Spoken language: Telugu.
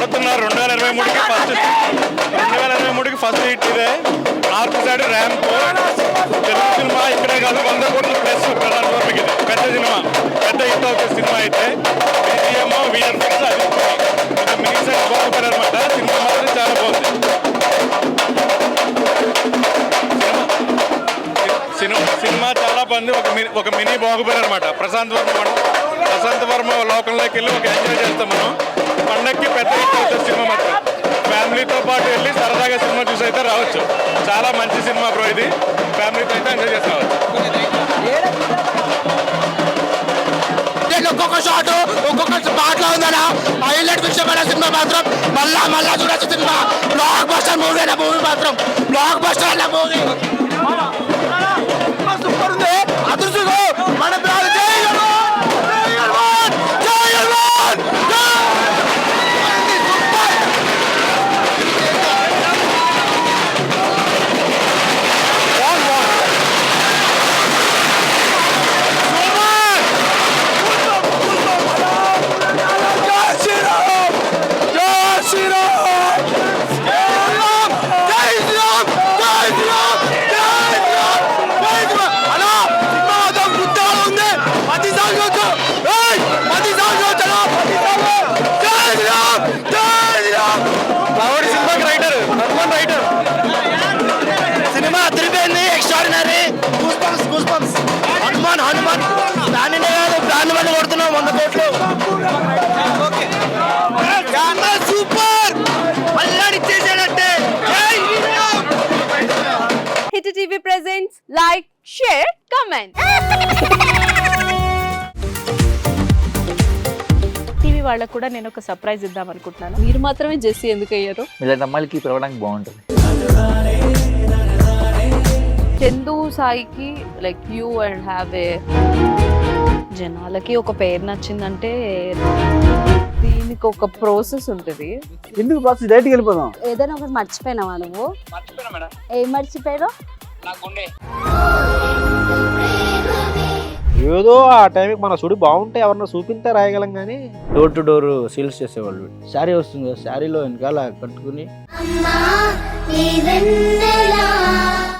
కొడుతున్నారు రెండు వేల ఇరవై మూడుకి ఫస్ట్ రెండు వేల ఇరవై మూడుకి ఫస్ట్ హిట్ ఇదే north side ramp Telugu cinema ఇక్కడే కాదు వంద కోట్ల ప్లస్ ప్రధాన వర్మకి ఇది పెద్ద సినిమా పెద్ద హిట్ అవుతుంది సినిమా అయితే బీజిఎం విఎఫ్ఎక్స్ అది ఇది మినీ సైజ్ బాగుంటారు అనమాట సినిమా మాత్రం చాలా బాగుంది సినిమా సినిమా చాలా బాగుంది ఒక మినీ ఒక మినీ బాగుపడి అనమాట ప్రశాంత్ వర్మ మనం ప్రశాంత్ వర్మ లోకంలోకి వెళ్ళి ఒక ఎంజాయ్ చేస్తాం మనం. పండక్కి పెద్ద సినిమా మాత్రం. ఫ్యామిలీతో పాటు వెళ్ళి సరదాగా సినిమా చూసి అయితే రావచ్చు. చాలా మంచి సినిమా బ్రో ఇది. ఫ్యామిలీతో అయితే ఎంజాయ్ చేసి రావచ్చు. ఒక్కొక్క షాట్ ఒక్కొక్క పాటలో ఉందనా హైలైట్ విషయమైన సినిమా మాత్రం మళ్ళా మళ్ళా చూడొచ్చు సినిమా. బ్లాక్ బస్టర్ మూవీ అన్న మూవీ మాత్రం. బ్లాక్ బస్టర్ అన్న మూవీ హనుమాన్ హనుమాన్ దానినే కాదు దాన్ని మళ్ళీ కొడుతున్నాం వంద కోట్లు. Super! Hit TV presents like share comment. TV వాళ్ళకు కూడా నేను ఒక సర్ప్రైజ్ ఇద్దాం అనుకుంటున్నాను. మీరు మాత్రమే జెస్సీ ఎందుకు అయ్యారు? ఇలాంటి అమ్మాయిలకి పిలవడానికి బాగుంటుంది. చందు సాయికి like you and have a జనాలకి ఒక పేరు నచ్చిందంటే దీనికి ఒక ప్రాసెస్ ఉంటుంది. ఎందుకు బాక్స్ డైరెక్ట్కి వెళ్ళిపోదాం. ఏదైనా ఒకటి మర్చిపోయినావా నువ్వు? ఏం మర్చిపోయావు ఏదో ఆ టైంకి మన సుడి బాగుంటే ఎవరన్నా చూపిస్తే రాయగలం కానీ. డోర్ టు డోర్ సేల్స్ చేసేవాళ్ళు. శారీ వస్తుంది కదా శారీలో వెనకాల కట్టుకుని. అమ్మా నీ వెన్నెలా?